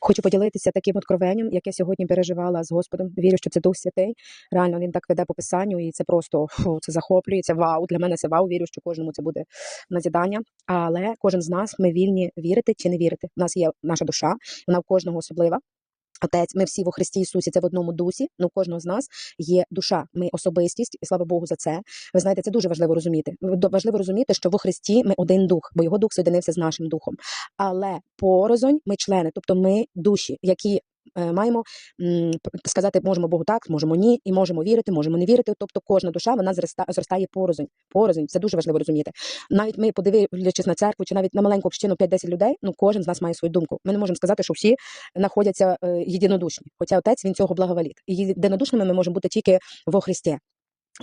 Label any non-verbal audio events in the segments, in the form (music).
Хочу поділитися таким откровенням, яке сьогодні переживала з Господом. Вірю, що це Дух Святий. Реально він так веде по писанню, і це просто фу, це захоплює. Це вау. Для мене це вау. Вірю, що кожному це буде назідання. Але кожен з нас ми вільні вірити чи не вірити. У нас є наша душа, вона в кожного особлива. Отець, ми всі во Христі Ісусі, це в одному дусі. Ну, кожного з нас є душа, ми особистість, і слава Богу за це. Ви знаєте, це дуже важливо розуміти. Важливо розуміти, що во Христі ми один дух, бо його дух соєдинився з нашим духом. Але порозонь ми члени, тобто ми душі, які маємо сказати, можемо Богу так, можемо ні, і можемо вірити, можемо не вірити. Тобто кожна душа вона зроста, зростає порознь. Порознь. це дуже важливо розуміти. Навіть ми, подивлячись на церкву, чи навіть на маленьку общину 5-10 людей, ну кожен з нас має свою думку. Ми не можемо сказати, що всі знаходяться е, єдинодушні. Хоча отець він цього благоволіт. І єдинодушними ми можемо бути тільки во Христі.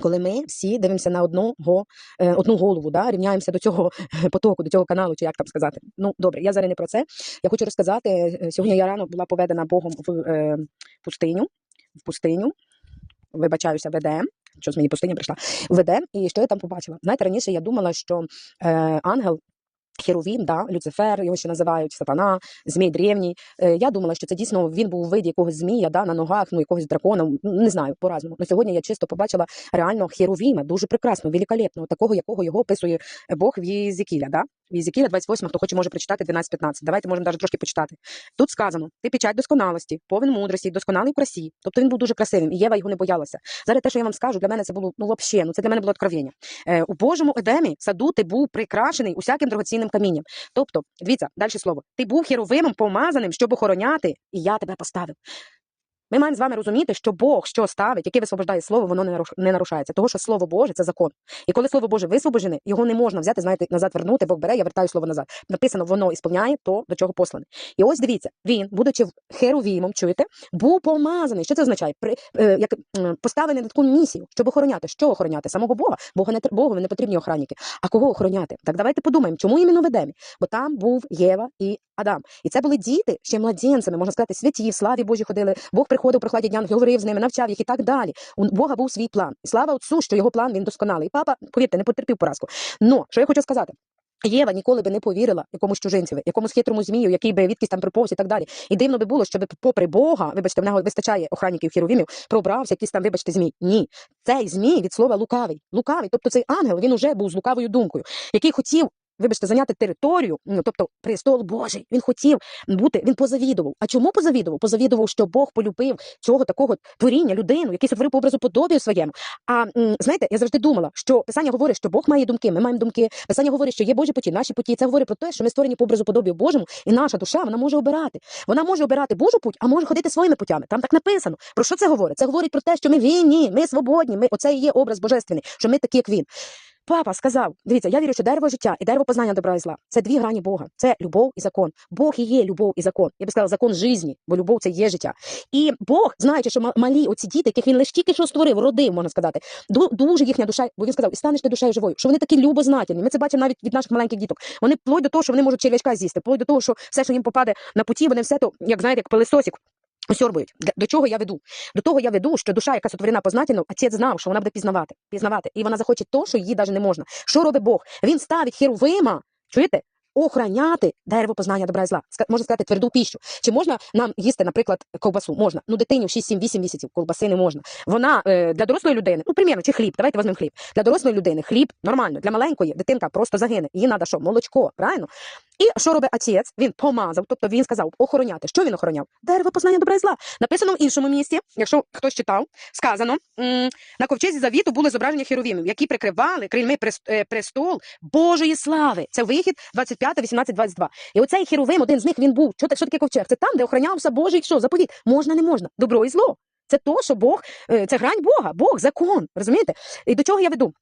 Коли ми всі дивимося на одного, е, одну голову, да, рівняємося до цього (laughs) потоку, до цього каналу, чи як там сказати. Ну добре, я зараз не про це. Я хочу розказати. е, Сьогодні я рано була поведена Богом в е, пустиню. В пустиню. Вибачаюся, ведем. Що з мені пустиня прийшла? Ведем, і що я там побачила? Знаєте, раніше я думала, що е, ангел. Херовім, да, Люцифер, його ще називають сатана, змій древній. Е, я думала, що це дійсно він був у виді якогось змія, да, на ногах, ну якогось дракона, не знаю, по-разному. Но сьогодні я чисто побачила реально херовіма, дуже прекрасно, великолепно, такого, якого його описує Бог в Єзікіля. да? В Єзекіля 28, хто хоче може прочитати 12-15. Давайте можемо навіть трошки почитати. Тут сказано: ти печать досконалості, повен мудрості, досконалий в красі. Тобто він був дуже красивим, і Єва його не боялася. Зараз те, що я вам скажу, для мене це було ну вообще, ну це для мене було откровення. Е, у Божому Едемі саду ти був прикрашений усяким дорогоцінним камінням. Тобто, дивіться, далі слово. Ти був херовимом помазаним, щоб охороняти, і я тебе поставив. Ми маємо з вами розуміти, що Бог що ставить, яке висвобождає слово, воно не наруш- не нарушається. Того, що слово Боже це закон. І коли слово Боже висвобожене, його не можна взяти, знаєте, назад вернути, Бог бере, я вертаю слово назад. Написано, воно ісполняє то, до чого послане. І ось дивіться, він, будучи херовімом, чуєте, був помазаний. Що це означає? При, е, як, м, поставлений на таку місію, щоб охороняти. Що охороняти? Самого Бога. Бога не Богу не потрібні охранники. А кого охороняти? Так давайте подумаємо, чому іменно в Едемі? Бо там був Єва і Адам. І це були діти ще младенцями, можна сказати, святі, в славі Божій ходили. Бог приходив при хладі говорив з ними, навчав їх і так далі. У Бога був свій план. І слава Отцу, що його план він досконалий. І папа, повірте, не потерпів поразку. Но що я хочу сказати. Єва ніколи би не повірила якомусь чужинцеві, якомусь хитрому змію, який би відкись там приповз і так далі. І дивно би було, щоб попри Бога, вибачте, в нього вистачає охранників хіровімів, пробрався якийсь там, вибачте, змій. Ні, цей змій від слова лукавий. Лукавий, тобто цей ангел він уже був з лукавою думкою, який хотів. Вибачте, зайняти територію, ну тобто престол Божий. Він хотів бути, він позавідував. А чому позавідував? Позавідував, що Бог полюбив цього такого творіння, людину, який сотворив по образу подобію своєму. А знаєте, я завжди думала, що писання говорить, що Бог має думки, ми маємо думки. Писання говорить, що є Божі путі, наші путі. Це говорить про те, що ми створені по образу подобію Божому, і наша душа вона може обирати. Вона може обирати Божу путь, а може ходити своїми путями. Там так написано. Про що це говорить? Це говорить про те, що ми вільні, ми свободні. Ми оце і є образ божественний, що ми такі, як він. Папа сказав: дивіться, я вірю, що дерево життя і дерево познання добра і зла це дві грані Бога. Це любов і закон. Бог і є любов і закон. Я би сказала, закон житті, бо любов це є життя. І Бог, знаючи, що малі оці діти, яких він лише тільки що створив, родив, можна сказати, дуже їхня душа, бо він сказав, і станеш ти душею живою, що вони такі любознательні. Ми це бачимо навіть від наших маленьких діток. Вони вплоть до того, що вони можуть черв'ячка з'їсти, вплоть до того, що все, що їм попаде на путі, вони все то, як знаєте, як пилисосик. Осьорбують. До чого я веду? До того я веду, що душа, яка сотворена познательно, отець знав, що вона буде пізнавати, пізнавати. І вона захоче то, що їй навіть не можна. Що робить Бог? Він ставить херувима, чуєте? Охороняти дерево познання добра і зла, можна сказати, тверду піщу. Чи можна нам їсти, наприклад, ковбасу? Можна. Ну, дитині в 6-7-8 місяців ковбаси не можна. Вона е, для дорослої людини, ну, примірно, чи хліб, давайте візьмемо хліб. Для дорослої людини хліб нормально, для маленької дитинка просто загине. Їй треба що? Молочко, правильно? І що робить отець? Він помазав, тобто він сказав охороняти. Що він охороняв? Дерево познання добра і зла. Написано в іншому місці, якщо хтось читав, сказано на ковчезі завіту були зображення херовімів, які прикривали крильми е, престол Божої слави. Це вихід 25, 18, 22. І оцей херовим, один з них він був. Що, що таке ковчег? Це там, де охоронявся Божий що? Заповіт. Можна, не можна. Добро і зло. Це то, що Бог, е, це грань Бога, Бог, закон. Розумієте? І до чого я веду?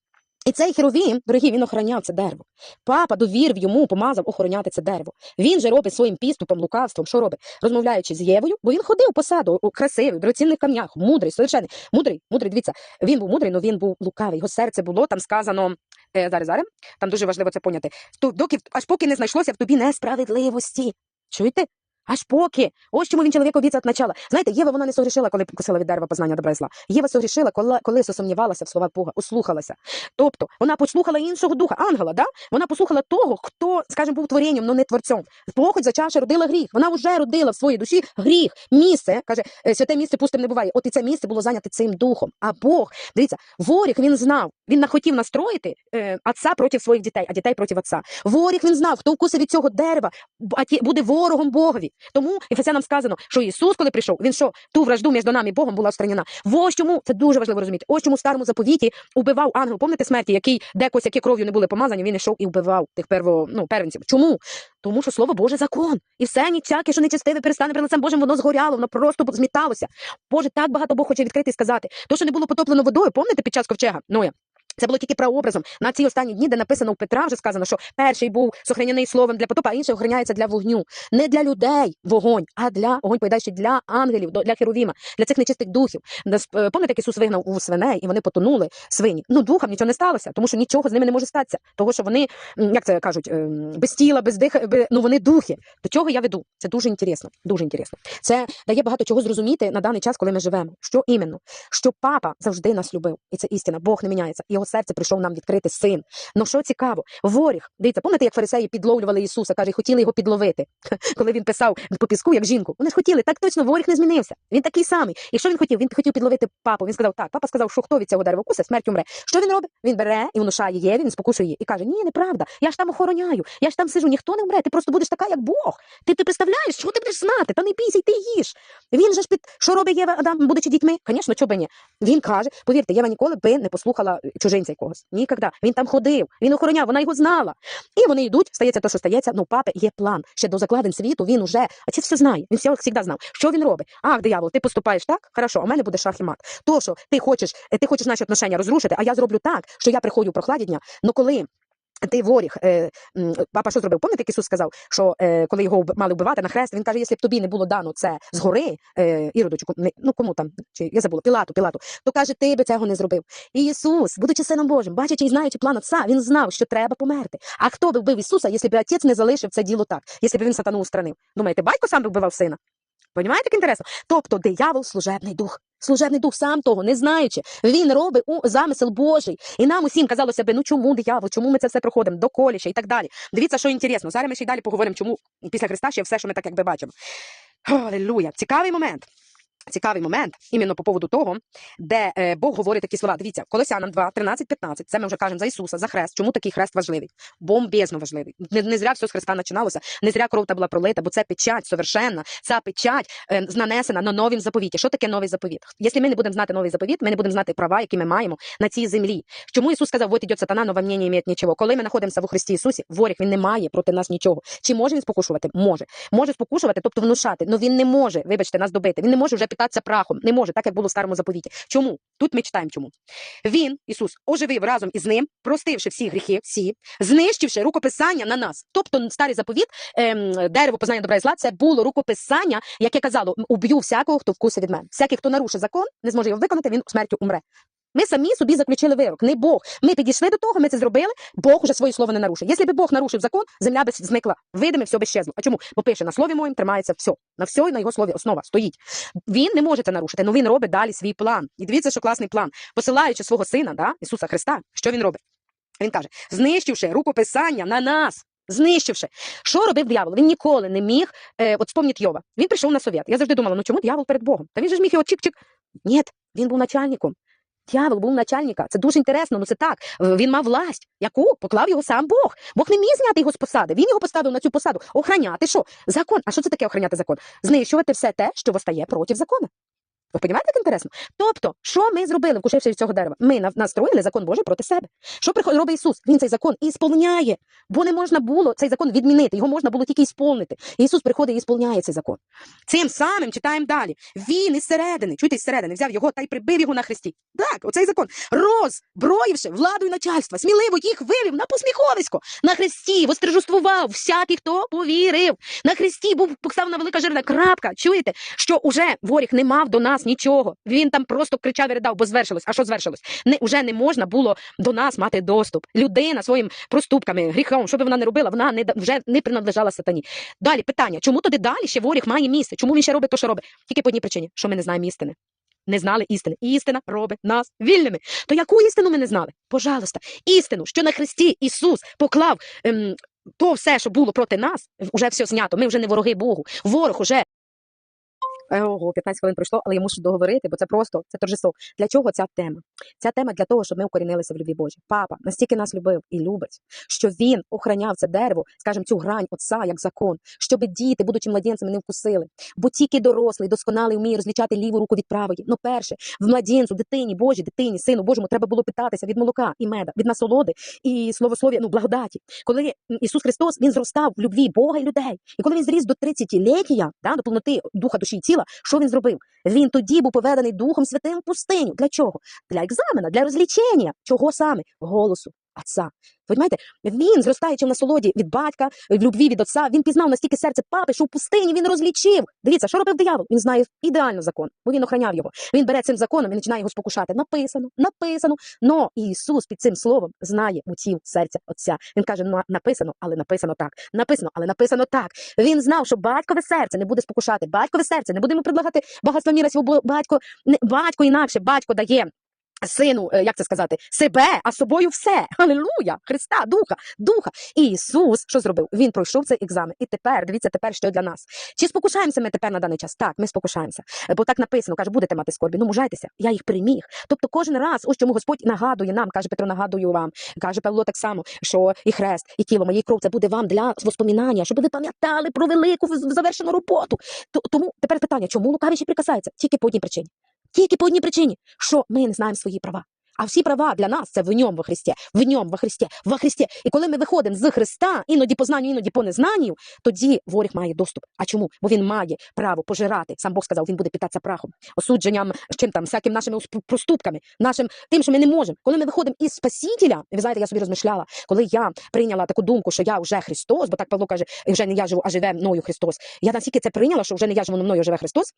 І цей херовім, дорогі, він охороняв це дерево. Папа довірив йому, помазав охороняти це дерево. Він же робить своїм підступом, лукавством, що робить? Розмовляючи з Євою, бо він ходив по саду, красивий, в дорогоцінних камнях, мудрий, совершенний. Мудрий, мудрий, дивіться, він був мудрий, але він був лукавий. Його серце було, там сказано, е, зараз, зараз, там дуже важливо це поняти. То, доки, аж поки не знайшлося в тобі несправедливості. Чуєте? Аж поки. Ось чому він чоловік обіцяв начала. Знаєте, Єва вона не согрішила, коли покусила від дерева познання добра і зла. Єва согрішила, коли, коли засумнівалася в слова Бога, услухалася. Тобто вона послухала іншого духа, ангела, да? Вона послухала того, хто, скажімо, був творінням, але не творцем. Похоть зачавши родила гріх. Вона вже родила в своїй душі гріх. Місце, каже, е, святе місце пустим не буває. От і це місце було зайняте цим духом. А Бог, дивіться, воріг він знав, він нахотів настроїти е, отця проти своїх дітей, а дітей проти отця. Воріг він знав, хто вкусив від цього дерева, буде ворогом Богові. Тому Ефесянам сказано, що Ісус, коли прийшов, він що ту вражду між нами і Богом була устранена. Ось чому це дуже важливо розуміти. Ось чому в старому заповіті убивав ангел. Пам'ятаєте смерті, який декось, які кров'ю не були помазані, він йшов і вбивав тих перво, ну, первенців. Чому? Тому що слово Боже закон. І все ніяке, що нечестиве перестане перед лицем Божим, воно згоряло, воно просто зміталося. Боже, так багато Бог хоче відкрити і сказати. То, що не було потоплено водою, пам'ятаєте під час ковчега Ноя? Це було тільки прообразом на ці останні дні, де написано у Петра, вже сказано, що перший був сохраняний словом для потопа, а інший охороняється для вогню. Не для людей вогонь, а для вогонь поїдаючи для ангелів, для херувіма, для цих нечистих духів. Е, Пам'ятаєте, як Ісус вигнав у свиней, і вони потонули свині. Ну, духам нічого не сталося, тому що нічого з ними не може статися. Того, що вони, як це кажуть, ем, без тіла, без диха, ну вони духи. До чого я веду? Це дуже інтересно. Дуже інтересно. Це дає багато чого зрозуміти на даний час, коли ми живемо. Що іменно? Що папа завжди нас любив, і це істина. Бог не міняється. Його серце прийшов нам відкрити син. Ну що цікаво, воріг, дивіться, пам'ятаєте, як фарисеї підловлювали Ісуса, каже, хотіли його підловити, (laughs) коли він писав по піску, як жінку. Вони ж хотіли, так точно, воріг не змінився. Він такий самий. І що він хотів? Він хотів підловити папу. Він сказав, так, папа сказав, що хто від цього дерева кусе, смерть умре. Що він робить? Він бере і внушає Єві, він спокушує її і каже: Ні, неправда. Я ж там охороняю, я ж там сижу, ніхто не вмре. Ти просто будеш така, як Бог. Ти, ти представляєш, що ти будеш знати? Та не бійся, ти їж. Він же ж під що робить Єва Адам, будучи дітьми? Звісно, чого би ні. Він каже, повірте, Єва ніколи би не послухала чужинця якогось. Нікогда. Він там ходив, він охороняв, вона його знала. І вони йдуть, стається те, що стається. Ну, папи є план. Ще до закладин світу він уже, а це все знає. Він завжди знав. Що він робить? Ах, диявол, ти поступаєш так? Хорошо, у мене буде шах і мат. То, що ти хочеш, е, ти хочеш наші отношення розрушити, а я зроблю так, що я приходжу в прохладі дня. Ну коли. Ти воріг, е, папа що зробив? Пам'ятаєте, як Ісус сказав, що е, коли його мали вбивати на хрест, він каже, якщо б тобі не було дано це згори, е, Іроду, чи ну кому там, чи я забула, Пілату, Пілату, то каже, ти би цього не зробив. І Ісус, будучи сином Божим, бачачи і знаючи план Отця, він знав, що треба померти. А хто би вбив Ісуса, якщо б отець не залишив це діло так, якщо б він сатану устранив? Думаєте, батько сам би вбивав сина? Понімаєте, як інтересно? Тобто диявол служебний дух. Служебний дух сам того, не знаючи, він робить у замисел Божий. І нам усім казалося би, ну чому диявол, чому ми це все проходимо, доколіще і так далі. Дивіться, що інтересно. Зараз ми ще й далі поговоримо, чому після Христа ще все, що ми так якби бачимо. Алілуя. Цікавий момент. Цікавий момент іменно по поводу того, де е, Бог говорить такі слова. Дивіться, Колосянам 2, 13, 15. Це ми вже кажемо за Ісуса, за хрест. Чому такий хрест важливий? Бомбезно важливий. Не, не зря все з хреста починалося, не зря кров та була пролита, бо це печать совершенна. Ця печать е, нанесена на новім заповіті. Що таке новий заповіт? Якщо ми не будемо знати новий заповіт, ми не будемо знати права, які ми маємо на цій землі. Чому Ісус сказав, вот идет сатана, но мне не нічого. Коли ми знаходимося в Христі Ісусі, воріг він не має проти нас нічого. Чи може він спокушувати? Може. Може спокушувати, тобто внушати, але він не може, вибачте, нас добити. Він не може вже питатися прахом. Не може, так як було в старому заповіті. Чому? Тут ми читаємо чому. Він, Ісус, оживив разом із ним, простивши всі гріхи, всі, знищивши рукописання на нас. Тобто старий заповіт, ем, дерево познання добра і зла, це було рукописання, яке казало: уб'ю всякого, хто вкусить від мене. Всякий, хто нарушить закон, не зможе його виконати, він смертю умре. Ми самі собі заключили вирок, не Бог. Ми підійшли до того, ми це зробили. Бог уже своє слово не нарушив. Якщо б Бог нарушив закон, земля би зникла. Видиме, все би щезло. А чому? Бо пише на слові моїм тримається все. На все і на його слові основа стоїть. Він не може це нарушити, але він робить далі свій план. І дивіться, що класний план. Посилаючи свого сина, да, Ісуса Христа, що він робить? Він каже: знищивши рукописання на нас. Знищивши, що робив диявол? Він ніколи не міг. Е, от спомніть Йова. Він прийшов на совет. Я завжди думала, ну чому диявол перед Богом? Та він же ж міг його чик-чик. Ні, він був начальником. Дьявол був начальника. Це дуже інтересно, ну це так. Він мав власть, яку поклав його сам Бог. Бог не міг зняти його з посади. Він його поставив на цю посаду. Охраняти що? Закон. А що це таке охраняти закон? Знищувати все те, що восстає проти закону. Ви розумієте, як інтересно? Тобто, що ми зробили, вкушивши від цього дерева? Ми настроїли закон Божий проти себе. Що приходить робить Ісус? Він цей закон і сповняє, бо не можна було цей закон відмінити, його можна було тільки ісполнити. І Ісус приходить і сповняє цей закон. Цим самим читаємо далі. Він із середини, чуєте, із середини, взяв його та й прибив його на хресті. Так, оцей закон. Розброївши владою начальства, сміливо їх вивів на посміховисько. На хресті вострижествував всякий, хто повірив. На хресті був поставлена велика жирна крапка. Чуєте, що уже воріг не мав до нас нас нічого. Він там просто кричав і ридав, бо звершилось. А що звершилось? Не уже не можна було до нас мати доступ. Людина своїм проступками, гріхом, що би вона не робила, вона не вже не принадлежала сатані. Далі питання: чому туди далі ще ворог має місце? Чому він ще робить то, що робить? Тільки по одній причині, що ми не знаємо істини. Не знали істини. Істина робить нас вільними. То яку істину ми не знали? Пожалуйста, істину, що на Христі Ісус поклав ем, то все, що було проти нас, вже все знято. Ми вже не вороги Богу. Ворог уже. Ого, 15 хвилин пройшло, але я мушу договорити, бо це просто це торжество. Для чого ця тема? Ця тема для того, щоб ми укорінилися в любві Божій. Папа настільки нас любив і любить, що він охороняв це дерево, скажімо, цю грань отца як закон, щоб діти, будучи младенцями, не вкусили. Бо тільки дорослий, досконалий вміє розлічати ліву руку від правої. Ну, перше, в младенцю, дитині, Божій, дитині, сину Божому, треба було питатися від молока і меда, від насолоди і словослов'я, ну благодаті. Коли Ісус Христос він зростав в любві Бога і людей, і коли він зріс до 30-ліття, да, до повноти духа, душі і тіла, що він зробив? Він тоді був поведений Духом Святим в пустиню. Для чого? Для екзамена, для розлічення. Чого саме? Голосу Отця. Понимаєте? Він, зростаючи в насолоді від батька, в любві від отця, він пізнав настільки серце папи, що в пустині він розлічив. Дивіться, що робив диявол? Він знає ідеально закон, бо він охраняв його. Він бере цим законом і починає його спокушати. Написано, написано. Но Ісус під цим словом знає мутів серця Отця. Він каже: ну написано, але написано так. Написано, але написано так. Він знав, що батькове серце не буде спокушати. Батькове серце не буде йому предлагати багатство міра свого, батько не батько інакше, батько дає. Сину, е, як це сказати, себе, а собою все. (laughs) Алілуя! Христа, Духа, Духа. І Ісус що зробив? Він пройшов цей екзамен. І тепер, дивіться, тепер що для нас. Чи спокушаємося ми тепер на даний час? Так, ми спокушаємося. Е, Бо так написано, каже, будете мати скорбі. Ну, мужайтеся, я їх переміг. Тобто кожен раз, ось чому Господь нагадує нам, каже Петро, нагадую вам, каже Павло так само, що і хрест, і тіло моєї кров, це буде вам для воспоминання, щоб ви пам'ятали про велику завершену роботу. То- Тому тепер питання, чому лукавіші прикасаються? Тільки по одній причині. Тільки по одній причині, що ми не знаємо свої права. А всі права для нас це в ньому во Христі, в ньому во Христі, во Христі. І коли ми виходимо з Христа, іноді по знанню, іноді по незнанню, тоді ворог має доступ. А чому? Бо він має право пожирати. Сам Бог сказав, він буде питатися прахом, осудженням, чим там, всяким нашими проступками, нашим тим, що ми не можемо. Коли ми виходимо із Спасителя, ви знаєте, я собі розмишляла, коли я прийняла таку думку, що я вже Христос, бо так Павло каже, вже не я живу, а живе мною Христос. Я настільки це прийняла, що вже не я живу, но мною живе Христос.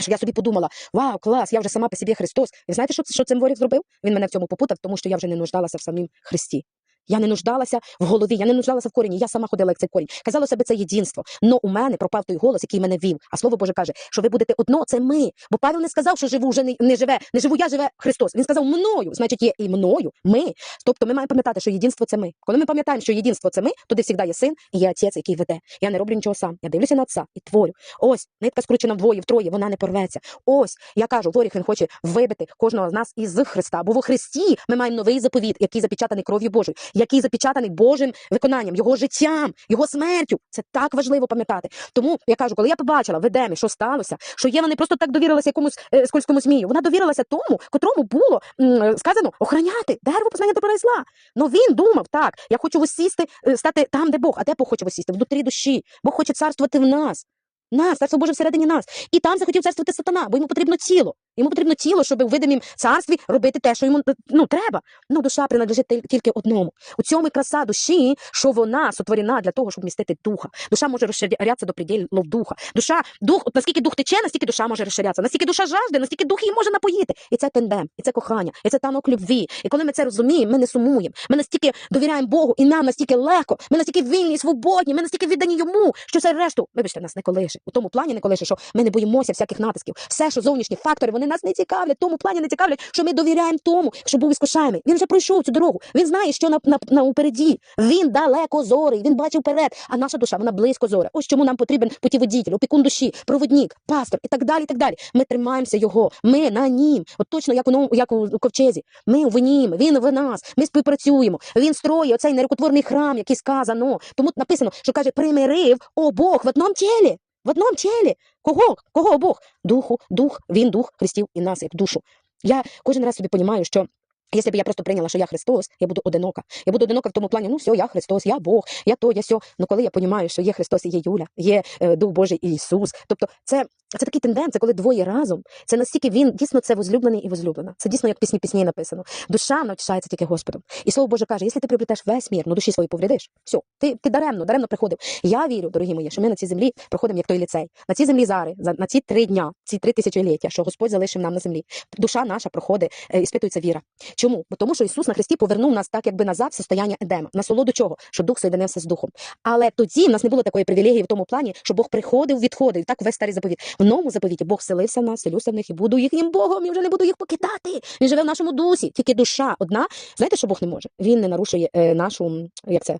Що я собі подумала, вау, клас, я вже сама по собі Христос. І знаєте, що, що цим ворог зробив? Він мене в цьому попутав, тому що я вже не нуждалася в самім Христі. Я не нуждалася в голові, я не нуждалася в корені, я сама ходила як цей корінь. Казало себе це єдинство. Но у мене пропав той голос, який мене вів. А слово Боже каже, що ви будете одно, це ми. Бо Павел не сказав, що живу вже не, не живе, не живу я, живе Христос. Він сказав мною, значить, є і мною, ми. Тобто ми маємо пам'ятати, що єдинство це ми. Коли ми пам'ятаємо, що єдинство це ми, тоді завжди є син і є отець, який веде. Я не роблю нічого сам. Я дивлюся на отця і творю. Ось нитка скручена вдвоє, втроє, вона не порветься. Ось я кажу, ворог він хоче вибити кожного з нас із Христа. Бо во Христі ми маємо новий заповіт, який запечатаний кров'ю Божою, який запечатаний Божим виконанням, його життям, його смертю. Це так важливо пам'ятати. Тому я кажу, коли я побачила в Едемі, що сталося, що Єва не просто так довірилася якомусь е, скользькому змію, вона довірилася тому, котрому було м, сказано охороняти дерево познання добра і зла. Ну він думав так, я хочу восісти, е, стати там, де Бог. А де Бог хоче восісти? Внутрі душі. Бог хоче царствувати в нас. Нас, царство Боже всередині нас. І там захотів царствувати сатана, бо йому потрібно тіло. Йому потрібно тіло, щоб у видимім царстві робити те, що йому ну, треба. Ну, душа принадлежить тільки одному. У цьому і краса душі, що вона сотворена для того, щоб містити духа. Душа може розширятися до приділів духа. Душа, дух, от наскільки дух тече, настільки душа може розширятися. Наскільки душа жажде, настільки дух її може напоїти. І це тендем, і це кохання, і це танок любві. І коли ми це розуміємо, ми не сумуємо. Ми настільки довіряємо Богу, і нам настільки легко, ми настільки вільні, і свободні, ми настільки віддані йому, що все решту, вибачте, нас не колише. У тому плані не колише, що ми не боїмося всяких натисків. Все, що зовнішні фактори, вони нас не цікавлять. Тому плані не цікавлять, що ми довіряємо тому, що був іскушаємий. Він вже пройшов цю дорогу. Він знає, що на, на, на упереді. Він далеко зорий, він бачив вперед. А наша душа, вона близько зоря. Ось чому нам потрібен путіводітель, опікун душі, проводник, пастор і так далі. І так далі. Ми тримаємося його. Ми на нім. От точно як у новому- як у ковчезі. Ми в нім, він в нас. Ми співпрацюємо. Він строїть оцей нерукотворний храм, який сказано. Тому написано, що каже, примирив обох в одному тілі. В одному тілі. Кого? Кого Бог? Духу, дух, він дух Христів і нас як душу. Я кожен раз собі розумію, що. Якщо б я просто прийняла, що я Христос, я буду одинока. Я буду одинока в тому плані, ну все, я Христос, я Бог, я то, я сьо. Ну коли я розумію, що є Христос і є Юля, є е, Дух Божий і Ісус. Тобто це Це такий тендем, це коли двоє разом. Це настільки він дійсно це возлюблений і возлюблена. Це дійсно як пісні пісні написано. Душа навчається тільки Господом. І слово Боже каже: якщо ти приобретеш весь мір, ну душі свої повредиш. Все, ти, ти даремно, даремно приходив. Я вірю, дорогі мої, що ми на цій землі проходимо як той ліцей. На цій землі зараз, за на ці три дня, ці три тисячоліття, що Господь залишив нам на землі. Душа наша проходить, е, іспитується віра. Чому? Бо тому, що Ісус на Христі повернув нас так, якби назад в состояння Едема. Насолоду чого? Що дух соєдинився з духом. Але тоді в нас не було такої привілегії в тому плані, що Бог приходив, відходив. І так весь старий заповіт. В новому заповіті Бог селився в нас, селюся в них і буду їхнім Богом, і вже не буду їх покидати. Він живе в нашому дусі. Тільки душа одна. Знаєте, що Бог не може? Він не нарушує е, нашу як це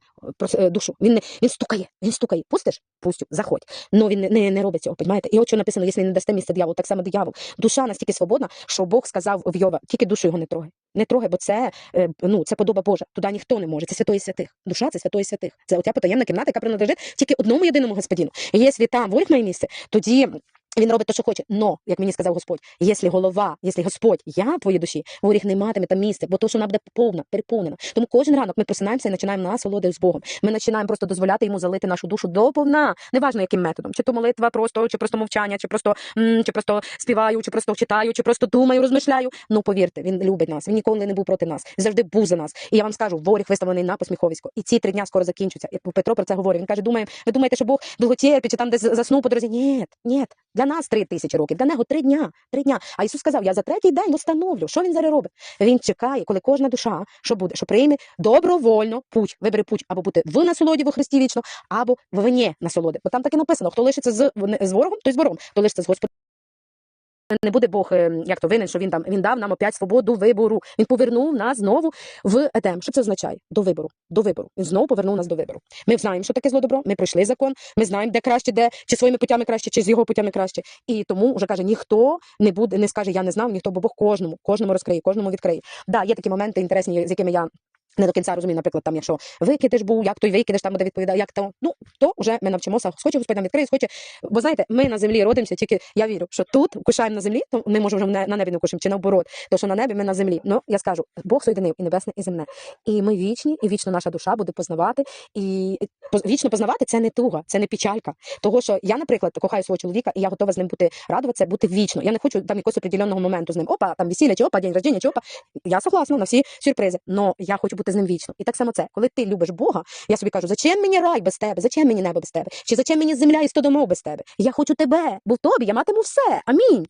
е, душу. Він не він стукає. Він стукає. Пустиш? Пустю, заходь. Ну він не, не, не робить цього. Понімаєте? І от що написано, якщо не дасте місце дияволу, так само диявол. Душа настільки свободна, що Бог сказав в Йова, тільки душу його не трогай. Не трогай, бо це е, ну це подоба Божа. Туди ніхто не може. Це святої святих. Душа це святої святих. Це оця потаємна кімната, яка принадлежить тільки одному єдиному господину. І якщо там ворог місце, тоді. Він робить те, що хоче, но, як мені сказав Господь, якщо голова, якщо Господь, я в твоїй душі, ворог не матиме там місце, бо то, що вона буде повна, переповнена. Тому кожен ранок ми просинаємося і починаємо насолоди з Богом. Ми починаємо просто дозволяти йому залити нашу душу до повна, неважно яким методом, чи то молитва, просто, чи просто мовчання, чи просто, м, чи просто співаю, чи просто читаю, чи просто думаю, розмишляю. Ну повірте, він любить нас. Він ніколи не був проти нас. Завжди був за нас. І я вам скажу, ворог виставлений на посміховисько. І ці три дня скоро закінчаться. І Петро про це говорить. Він каже: думає, ви думаєте, що Бог довготерпить, чи там десь заснув по дорозі? Ні, ні. Для нас три тисячі років, для нього три дня. Три дня. А Ісус сказав: Я за третій день встановлю. Що він зараз робить? Він чекає, коли кожна душа, що буде, що прийме добровольно путь, вибере путь або бути в насолоді во Христі вічно, або в вині насолоди. Бо там так і написано: хто лишиться з, з ворогом, той з ворогом, хто лишиться з Господом. Не буде Бог е, як то винен, що він там він дав нам опять свободу вибору. Він повернув нас знову в Едем. Що це означає? До вибору. До вибору. Він знову повернув нас до вибору. Ми знаємо, що таке зло добро. Ми пройшли закон. Ми знаємо, де краще, де чи своїми путями краще, чи з його путями краще. І тому вже каже, ніхто не буде, не скаже, я не знав, ніхто, бо Бог кожному, кожному розкриє, кожному відкриє. Да, є такі моменти інтересні, з якими я. Не до кінця розумію, наприклад, там, якщо викидиш був, як той викидиш, там буде відповідати, як то, ну, то вже ми навчимося. Схоче Господь нам відкриє, схоче. Бо знаєте, ми на землі родимося, тільки я вірю, що тут кушаємо на землі, то ми може вже на небі не кушаємо, чи наоборот, то що на небі ми на землі. Ну, я скажу, Бог соєдинив і небесне, і земне. І ми вічні, і вічно наша душа буде познавати. І вічно познавати це не туга, це не печалька. Того, що я, наприклад, кохаю свого чоловіка, і я готова з ним бути радуватися, бути вічно. Я не хочу там якогось определеного моменту з ним. Опа, там весілля, чи опа, день рождення, чи опа. Я согласна на всі сюрпризи, але я хочу бути з ним вічно. І так само це, коли ти любиш Бога, я собі кажу, зачем мені рай без тебе? Зачем мені небо без тебе? Чи зачем мені земля і сто домов без тебе? Я хочу тебе, бо в тобі я матиму все. Амінь.